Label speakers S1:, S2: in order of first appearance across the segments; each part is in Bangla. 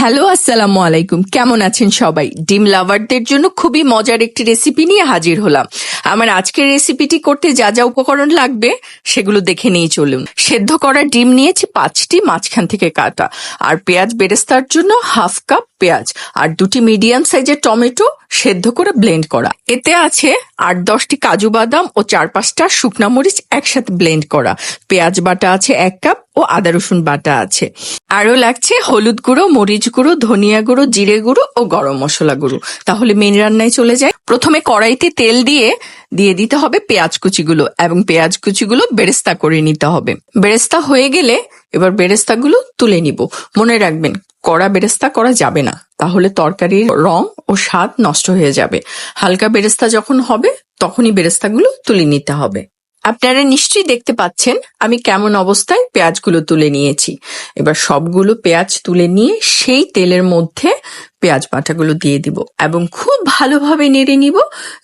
S1: হ্যালো, আসসালামু আলাইকুম। কেমন আছেন সবাই? ডিম লাভারদের জন্য খুবই মজার একটি রেসিপি নিয়ে হাজির হলাম। আমার আজকের রেসিপিটি করতে যা যা উপকরণ লাগবে, সেগুলো দেখে নিয়ে চলুন। সেদ্ধ করা ডিম নিয়েছি পাঁচটি, মাঝখান থেকে কাটা। আর পেঁয়াজ বেরেস্তার জন্য হাফ কাপ পেঁয়াজ। আর দুটি মিডিয়াম সাইজের টমেটো সেদ্ধ করে ব্লেন্ড করা। এতে আছে আট দশটি কাজু বাদাম ও চার পাঁচটা শুকনা মরিচ একসাথে ব্লেন্ড করা। পেঁয়াজ বাটা আছে এক কাপ ও আদা রসুন বাটা আছে। আরও লাগছে হলুদ গুঁড়ো, মরিচ গুঁড়ো, ধনিয়া গুঁড়ো, জিরে গুঁড়ো ও গরম মশলা গুঁড়ো। তাহলে মেন রান্নায় চলে যায় প্রথমে কড়াইতে তেল দিয়ে দিয়ে দিতে হবে পেঁয়াজ কুচিগুলো এবং পেঁয়াজ কুচিগুলো বেরেস্তা করে নিতে হবে। বেরেস্তা হয়ে গেলে এবার বেরেস্তাগুলো তুলে নিব। মনে রাখবেন, কড়া বেরেস্তা করা যাবে না। তাহলে তরকারির রং ও স্বাদ নষ্ট হয়ে যাবে। হালকা বেরেস্তা যখন হবে, তখনই বেরেস্তাগুলো তুলে নিতে হবে। আপনারা নিশ্চয়ই দেখতে পাচ্ছেন, আমি কেমন অবস্থায় পেঁয়াজগুলো তুলে নিয়েছি। এবার সবগুলো পেঁয়াজ তুলে নিয়ে সেই তেলের মধ্যে পেঁয়াজ বাটাগুলো দিয়ে দিব এবং খুব ভালোভাবে নেড়ে নিব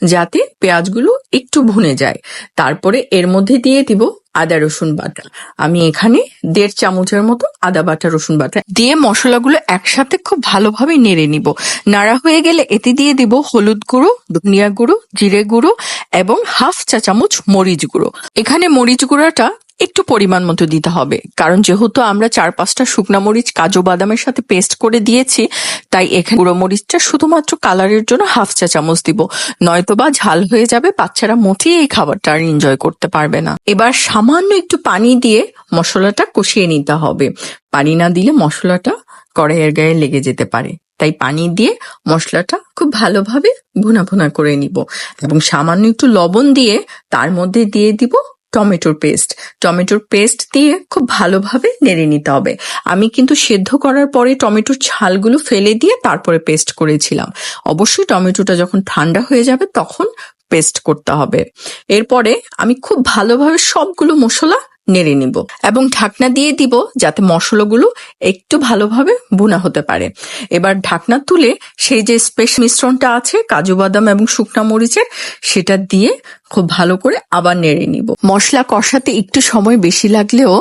S1: যাতে পেঁয়াজগুলো একটু ভুনে যায়। তারপরে এর মধ্যে দিয়ে দিব আদা, রসুন বাটা। আমি এখানে দেড় চামচের মতো আদা বাটা, রসুন বাটা দিয়ে মশলাগুলো একসাথে খুব ভালোভাবে নেড়ে নিব। নাড়া হয়ে গেলে এতে দিয়ে দিব হলুদ গুঁড়ো, ধনিয়া গুঁড়ো, জিরে গুঁড়ো এবং হাফ চা চামচ মরিচ গুঁড়ো। এখানে মরিচ গুঁড়োটা একটু পরিমাণ মতো দিতে হবে। কারণ যেহেতু আমরা চার পাঁচটা শুকনা মরিচ, কাজু বাদামের সাথে পেস্ট করে দিয়েছি, তাই এখানে গুঁড়ো মরিচটা শুধুমাত্র কালারের জন্য হাফ চা চামচ দিব। নয়তোবা ঝাল হয়ে যাবে, বাচ্চারা মোটেই এই খাবারটা আর এনজয় করতে পারবে না। এবার সামান্য একটু পানি দিয়ে মশলাটা কষিয়ে নিতে হবে। পানি না দিলে মশলাটা কড়াইয়ের গায়ে লেগে যেতে পারে। তাই পানি দিয়ে মশলাটা খুব ভালোভাবে ভুনা ভুনা করে নিব। এবং সামান্য একটু লবণ দিয়ে তার মধ্যে দিয়ে দিব টমেটোর পেস্ট। টমেটোর পেস্ট দিয়ে খুব ভালোভাবে নেড়ে নিতে হবে। আমি কিন্তু সেদ্ধ করার পরে টমেটোর ছালগুলো ফেলে দিয়ে তারপরে পেস্ট করেছিলাম। অবশ্যই টমেটোটা যখন ঠান্ডা হয়ে যাবে তখন পেস্ট করতে হবে। এরপরে আমি খুব ভালোভাবে সবগুলো মশলা নেড়ে নিব এবং ঢাকনা দিয়ে দিব যাতে মশলাগুলো একটু ভালোভাবে বুনা হতে পারে। এবার ঢাকনা তুলে সেই যে স্পেশাল মিশ্রণটা আছে, কাজু বাদাম এবং শুকনা মরিচের, সেটা দিয়ে খুব ভালো করে আবার নেড়ে নিব। মশলা কষাতে একটু সময় বেশি লাগলেও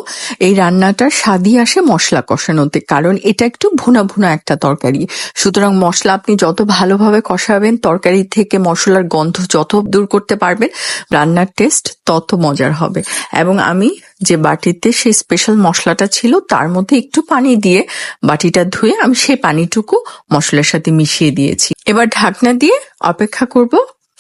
S1: এই রান্নাটার স্বাদই আসে মশলা কষানোতে, কারণ এটা একটু ভুনা ভুনা একটা তরকারি। সুতরাং মশলা আপনি যত ভালোভাবে কষাবেন, তরকারি থেকে মশলার গন্ধ যত দূর করতে পারবেন, রান্নার টেস্ট তত মজার হবে। এবং আমি যে বাটিতে সেই স্পেশাল মশলাটা ছিল, তার মধ্যে একটু পানি দিয়ে বাটিটা ধুয়ে আমি সেই পানিটুকু মশলার সাথে মিশিয়ে দিয়েছি। এবার ঢাকনা দিয়ে অপেক্ষা করব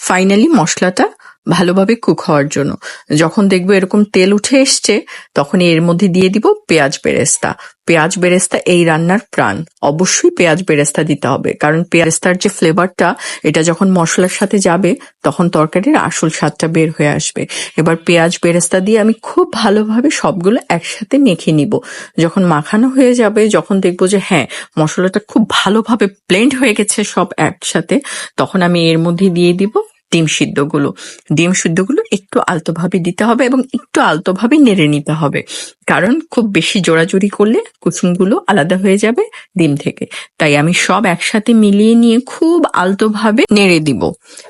S1: ফাইনালি মশলাটা ভালোভাবে কুক হওয়ার জন্য। যখন দেখব এরকম তেল উঠে এসছে তখন এর মধ্যে দিয়ে দিব পেঁয়াজ বেরেস্তা। পেঁয়াজ বেরেস্তা এই রান্নার প্রাণ। অবশ্যই পেঁয়াজ বেরেস্তা দিতে হবে। কারণ পেঁয়াজটার যে ফ্লেভারটা এটা যখন মশলার সাথে যাবে, তখন তরকারির আসল স্বাদটা বের হয়ে আসবে। এবার পেঁয়াজ বেরেস্তা দিয়ে আমি খুব ভালোভাবে সবগুলো একসাথে মেখে নিব। যখন মাখানো হয়ে যাবে, যখন দেখব যে হ্যাঁ মশলাটা খুব ভালোভাবে ব্লেন্ড হয়ে গেছে সব একসাথে, তখন আমি এর মধ্যে দিয়ে দিব ডিম সিদ্ধগুলো। ডিম সিদ্ধগুলো একটু আলতোভাবে দিতে হবে এবং একটু আলতোভাবে নেড়ে নিতে হবে। কারণ খুব বেশি জোড়াজুড়ি করলে কুসুমগুলো আলাদা হয়ে যাবে ডিম থেকে। তাই আমি সব একসাথে মিলিয়ে নিয়ে খুব আলতোভাবে নেড়ে দিব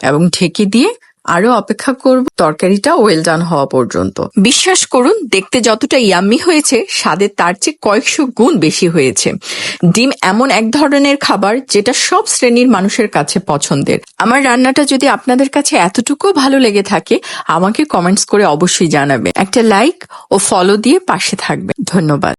S1: এবং ঢেকে দিয়ে আরও অপেক্ষা করব তরকারিটা ওয়েল ডান হওয়া পর্যন্ত। বিশ্বাস করুন, দেখতে যতটা ইয়াম্মি হয়েছে স্বাদের তার চেয়ে কয়েকশো গুণ বেশি হয়েছে। ডিম এমন এক ধরনের খাবার যেটা সব শ্রেণির মানুষের কাছে পছন্দের। আমার রান্নাটা যদি আপনাদের কাছে এতটুকু ভালো লেগে থাকে, আমাকে কমেন্টস করে অবশ্যই জানাবে একটা লাইক ও ফলো দিয়ে পাশে থাকবে ধন্যবাদ।